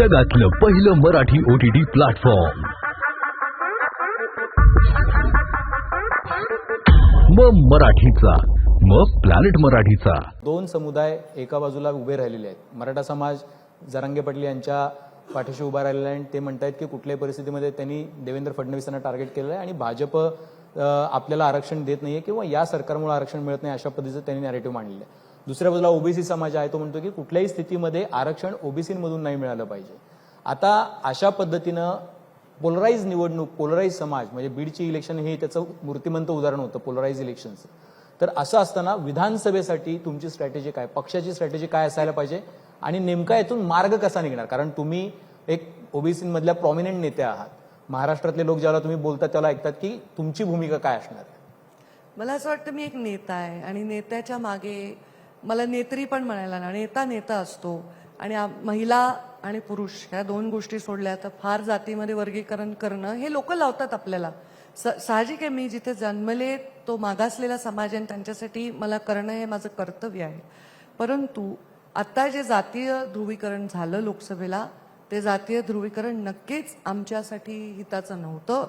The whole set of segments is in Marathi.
जगातलं पहिलं मराठी ओटीटी प्लॅटफॉर्म मग मराठीचा मग प्लॅनेट मराठीचा. दोन समुदाय एका बाजूला उभे राहिलेले आहेत. मराठा समाज जरांगे पाटील यांच्या पाठीशी उभा राहिलेला आहे आणि ते म्हणतायत की कुठल्याही परिस्थितीमध्ये त्यांनी देवेंद्र फडणवीसांना टार्गेट केलेलं आहे आणि भाजप आपल्याला आरक्षण देत नाहीये किंवा या सरकारमुळे आरक्षण मिळत नाही अशा पद्धतीचं त्यांनी नॅरेटिव्ह मांडलेलं आहे. दुसऱ्या बाजूला ओबीसी समाज आहे तो म्हणतो की कुठल्याही स्थितीमध्ये आरक्षण ओबीसीमधून नाही मिळालं पाहिजे. आता अशा पद्धतीनं पोलराईज निवडणूक पोलराईज समाज म्हणजे बीडची इलेक्शन हे त्याचं मूर्तिमंत उदाहरण होतं पोलराईज इलेक्शनचं तर असं असताना विधानसभेसाठी तुमची स्ट्रॅटेजी काय? पक्षाची स्ट्रॅटेजी काय असायला पाहिजे? आणि नेमका यातून मार्ग कसा निघणार? कारण तुम्ही एक ओबीसीमधल्या प्रॉमिनेंट नेते आहात. महाराष्ट्रातले लोक ज्याला तुम्ही बोलतात त्याला ऐकतात की तुमची भूमिका काय असणार? मला असं वाटतं मी एक नेता आहे आणि नेत्याच्या मागे मला नेत्री पण म्हणायला ना नेता नेता असतो. आणि महिला आणि पुरुष ह्या दोन गोष्टी सोडल्या तर फार जातीमध्ये वर्गीकरण करणं हे लोक लावतात आपल्याला. स- साहजिक आहे मी जिथे जन्मले तो मागासलेला समाज आहे आणि त्यांच्यासाठी मला करणं हे माझं कर्तव्य आहे. परंतु आत्ता जे जातीय ध्रुवीकरण झालं लोकसभेला ते जातीय ध्रुवीकरण नक्कीच आमच्यासाठी हिताचं नव्हतं.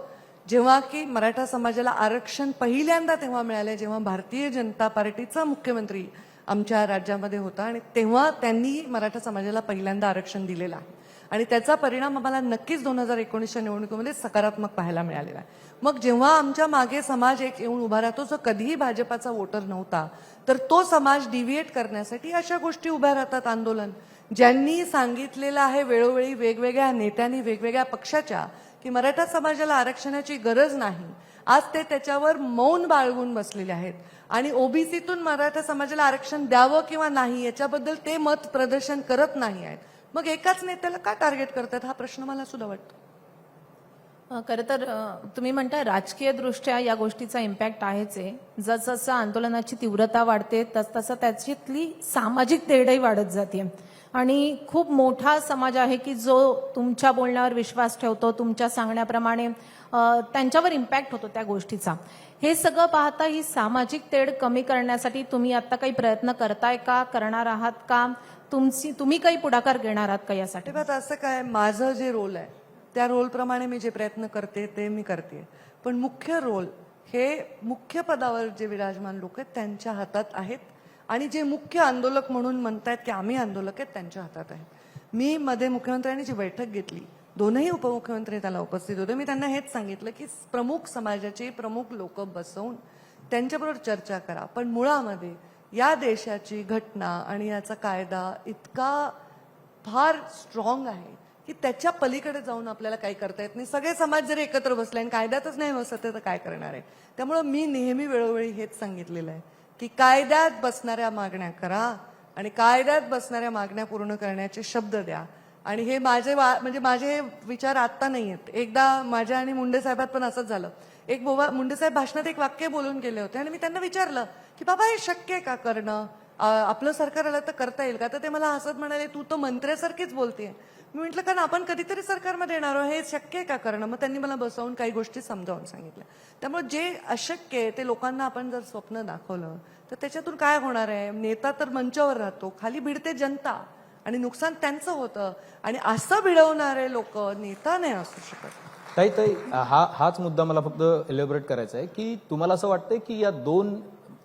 जेव्हा की मराठा समाजाला आरक्षण पहिल्यांदा तेव्हा मिळाले जेव्हा भारतीय जनता पार्टीचा मुख्यमंत्री आमच्या राज्यामध्ये होता आणि तेव्हा त्यांनी मराठा समाजाला पहिल्यांदा आरक्षण दिलेलं आहे. आणि त्याचा परिणाम आम्हाला नक्कीच दोन हजार एकोणीसच्या निवडणुकीमध्ये सकारात्मक पाहायला मिळालेला आहे. मग जेव्हा आमच्या मागे समाज एक येऊन उभा राहतो जो कधीही भाजपाचा वोटर नव्हता तर तो समाज डिव्हिएट करण्यासाठी अशा गोष्टी उभ्या राहतात आंदोलन. ज्यांनी सांगितलेलं आहे वेळोवेळी वेगवेगळ्या नेत्यांनी वेगवेगळ्या पक्षाच्या की मराठा समाजाला आरक्षणाची गरज नाही. आज ते त्याच्यावर मौन बाळगून बसलेले आहेत. आणि ओबीसीतून मराठा समाजाला आरक्षण द्यावं किंवा नाही याच्याबद्दल ते मत प्रदर्शन करत नाही आहेत. मग एकाच नेत्याला का टार्गेट करतात? हा प्रश्न मला सुद्धा वाटतो. खरं तर तुम्ही म्हणता राजकीय दृष्ट्या या गोष्टीचा इम्पॅक्ट आहेच आहे. जसजसं आंदोलनाची तीव्रता वाढते तसतसं त्याच्यातली सामाजिक तेढही वाढत जाते आणि खूप मोठा समाज आहे की जो तुमच्या बोलण्यावर विश्वास ठेवतो तुमच्या सांगण्याप्रमाणे त्यांच्यावर इम्पॅक्ट होतो त्या गोष्टीचा. हे सगळं पाहता ही सामाजिक तेढ कमी करण्यासाठी तुम्ही आता काही प्रयत्न करताय का करणार आहात का? तुमची तुम्ही काही पुढाकार घेणार आहात का यासाठी? असं काय माझं जे रोल आहे त्या रोलप्रमाणे मी जे प्रयत्न करते ते मी करते. पण मुख्य रोल हे मुख्य पदावर जे विराजमान लोक आहेत त्यांच्या हातात आहेत. आणि जे मुख्य आंदोलक म्हणून म्हणतायत की आम्ही आंदोलक आहेत त्यांच्या हातात आहेत. मी मध्ये मुख्यमंत्र्यांनी जी बैठक घेतली दोनही उपमुख्यमंत्री त्याला उपस्थित होते. मी त्यांना हेच सांगितलं की प्रमुख समाजाचे प्रमुख लोक बसवून त्यांच्याबरोबर चर्चा करा. पण मुळामध्ये या देशाची घटना आणि याचा कायदा इतका फार स्ट्रॉंग आहे की त्याच्या पलीकडे जाऊन आपल्याला काही करता येत नाही. सगळे समाज जरी एकत्र बसले आणि कायद्यातच नाही बसत तर काय करणार आहे? त्यामुळं मी नेहमी वेळोवेळी हेच सांगितलेलं आहे की कायद्यात बसणाऱ्या मागण्या करा आणि कायद्यात बसणाऱ्या मागण्या पूर्ण करण्याचे शब्द द्या. आणि हे माझे म्हणजे माझे हे विचार आत्ता नाही आहेत. एकदा माझ्या आणि मुंडे साहेबात पण असंच झालं. एक बोबा मुंडे साहेब भाषणात एक वाक्य बोलून गेले होते आणि मी त्यांना विचारलं की बाबा हे शक्य का करणं? आपलं सरकार आलं तर करता येईल का? तर ते मला हसत म्हणाले तू तर मंत्र्यासारखीच बोलते मी म्हटलं कारण आपण कधीतरी सरकारमध्ये येणार आहोत हे शक्य आहे का करणं? मग त्यांनी मला बसवून काही गोष्टी समजावून सांगितल्या. त्यामुळे जे अशक्य आहे ते लोकांना आपण जर स्वप्न दाखवलं तर त्याच्यातून काय होणार आहे? नेता तर मंचावर राहतो खाली भिडते जनता आणि नुकसान त्यांचं होतं आणि असं भिडवणारे लोक नेता नाही असू शकत. ताई ताई हा हाच मुद्दा मला फक्त एलिबरेट करायचा आहे की तुम्हाला असं वाटतंय की या दोन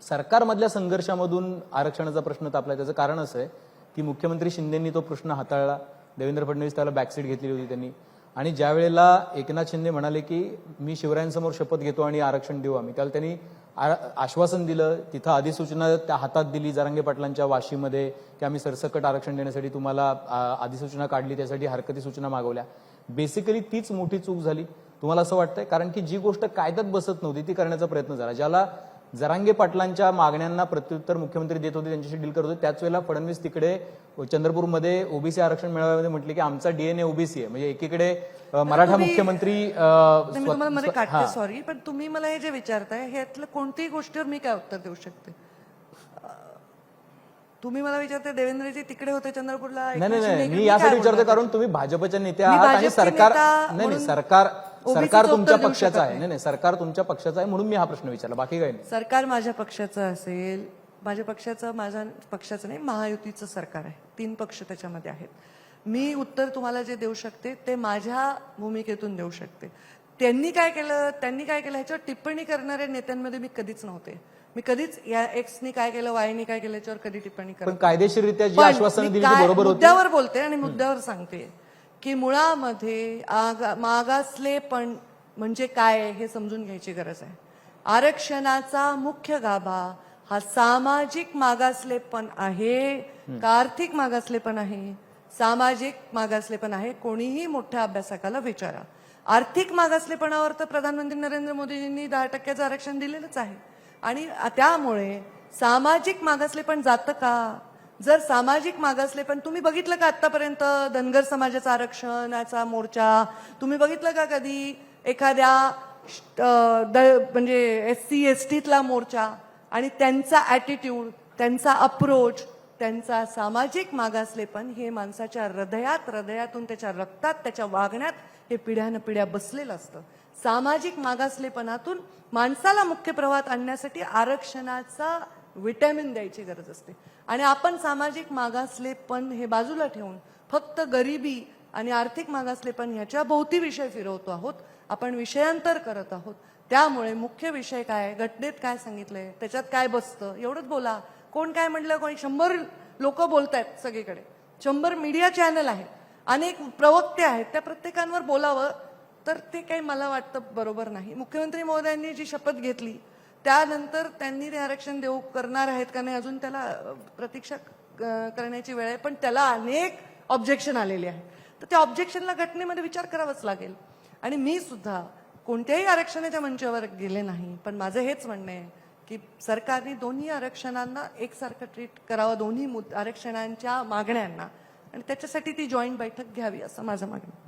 सरकारमधल्या संघर्षामधून आरक्षणाचा प्रश्न तापला त्याचं कारण असं आहे की मुख्यमंत्री शिंदेंनी तो प्रश्न हाताळला. देवेंद्र फडणवीस त्याला बॅकसीट घेतली होती त्यांनी. आणि ज्या वेळेला एकनाथ शिंदे म्हणाले की मी शिवरायांसमोर शपथ घेतो आणि आरक्षण देऊ आम्ही. त्याला त्यांनी आ- आश्वासन दिलं. तिथं अधिसूचना त्या हातात दिली जरांगे पाटलांच्या वाशीमध्ये की आम्ही सरसकट आरक्षण देण्यासाठी तुम्हाला अधिसूचना काढली त्यासाठी हरकती सूचना मागवल्या. बेसिकली तीच मोठी चूक झाली. तुम्हाला असं वाटतंय? कारण की जी गोष्ट कायद्यात बसत नव्हती ती करण्याचा प्रयत्न झाला. ज्याला जरांगे पाटलांच्या मागण्यांना प्रत्युत्तर मुख्यमंत्री देत होते त्यांच्याशी डील करत होते त्याच वेळेला फडणवीस तिकडे चंद्रपूरमध्ये ओबीसी आरक्षण मेळाव्यामध्ये म्हटले की आमचा डीएनए ओबीसी आहे म्हणजे एकीकडे मराठा मुख्यमंत्री. सॉरी पण तुम्ही मला हे जे विचारताय ह्यातलं कोणत्याही गोष्टीवर मी काय उत्तर देऊ शकते तुम्ही मला विचारते देवेंद्रजी तिकडे होते चंद्रपूरला नाही नाही मी यासाठी विचारतो? कारण तुम्ही भाजपचे नेते मी आहात आणि सरकार नाही सरकार सरकार तुमच्या पक्षाचं आहे. नाही. नाही सरकार तुमच्या पक्षाचं आहे म्हणून मी हा प्रश्न विचारला. बाकी काही नाही. सरकार माझ्या पक्षाचं असेल माझ्या पक्षाचं माझ्या पक्षाचं नाही महायुतीचं सरकार आहे. तीन पक्ष त्याच्यामध्ये आहेत. मी उत्तर तुम्हाला जे देऊ शकते ते माझ्या भूमिकेतून देऊ शकते. त्यांनी काय केलं त्यांनी काय केलं ह्याच्यावर टिप्पणी करणाऱ्या नेत्यांमध्ये मी कधीच नव्हते. मी कधीच या एक्सनी काय केलं वायनी काय केलं याच्यावर कधी टिप्पणी करत पण कायदेशीररित्या जी आश्वासनं दिली बरोबर मुद्द्यावर बोलते आणि मुद्द्यावर सांगते. की मुळामध्ये आगा- मागासलेपण म्हणजे काय हे समजून घ्यायची गरज आहे. आरक्षणाचा मुख्य गाभा हा सामाजिक मागासलेपण आहे का आर्थिक मागासलेपण आहे सामाजिक मागासलेपण आहे कोणीही मोठ्या अभ्यासकाला विचारा. आर्थिक मागासलेपणावर तर प्रधानमंत्री नरेंद्र मोदींनी दहा टक्क्याचं आरक्षण दिलेलंच आहे. आणि त्यामुळे सामाजिक मागासलेपण जातं का? जर सामाजिक मागासले पण तुम्ही बघितलं का आतापर्यंत धनगर समाजाचा आरक्षणाचा मोर्चा? तुम्ही बघितलं का कधी एखाद्या द- म्हणजे एस सी एस टीतला मोर्चा? आणि त्यांचा ॲटिट्यूड त्यांचा अप्रोच त्यांचा सामाजिक मागासलेपण हे माणसाच्या हृदयात हृदयातून त्याच्या रक्तात त्याच्या वागण्यात हे पिढ्यानं पिढ्या बसलेलं असतं. सामाजिक मागासलेपणातून माणसाला मुख्य प्रवाहात आणण्यासाठी आरक्षणाचा विटॅमिन द्यायची गरज असते. आणि आपण सामाजिक मागासलेपण हे बाजूला ठेवून फक्त गरिबी आणि आर्थिक मागासलेपण ह्याच्या भोवती विषय फिरवतो आहोत. आपण विषयांतर करत आहोत. त्यामुळे मुख्य विषय काय घटनेत काय सांगितलंय त्याच्यात काय बसतं एवढंच बोला. कोण काय म्हटलं कोणी शंभर लोक बोलत आहेत सगळीकडे. शंभर मीडिया चॅनल आहेत. अनेक प्रवक्ते आहेत. त्या प्रत्येकांवर बोलावं तर ते काही मला वाटतं बरोबर नाही. मुख्यमंत्री महोदयांनी जी शपथ घेतली त्यानंतर त्यांनी ते आरक्षण देऊ करणार आहेत का नाही अजून त्याला प्रतीक्षा करण्याची वेळ आहे. पण त्याला अनेक ऑब्जेक्शन आलेले आहे तर त्या ऑब्जेक्शनला घटनेमध्ये विचार करावाच लागेल. आणि मी सुद्धा कोणत्याही आरक्षणाच्या मंचावर गेले नाही. पण माझं हेच म्हणणं आहे की सरकारने दोन्ही आरक्षणांना एकसारखं ट्रीट करावं दोन्ही मुद- आरक्षणांच्या मागण्यांना. आणि त्याच्यासाठी ती जॉईंट बैठक घ्यावी असं माझं मागणं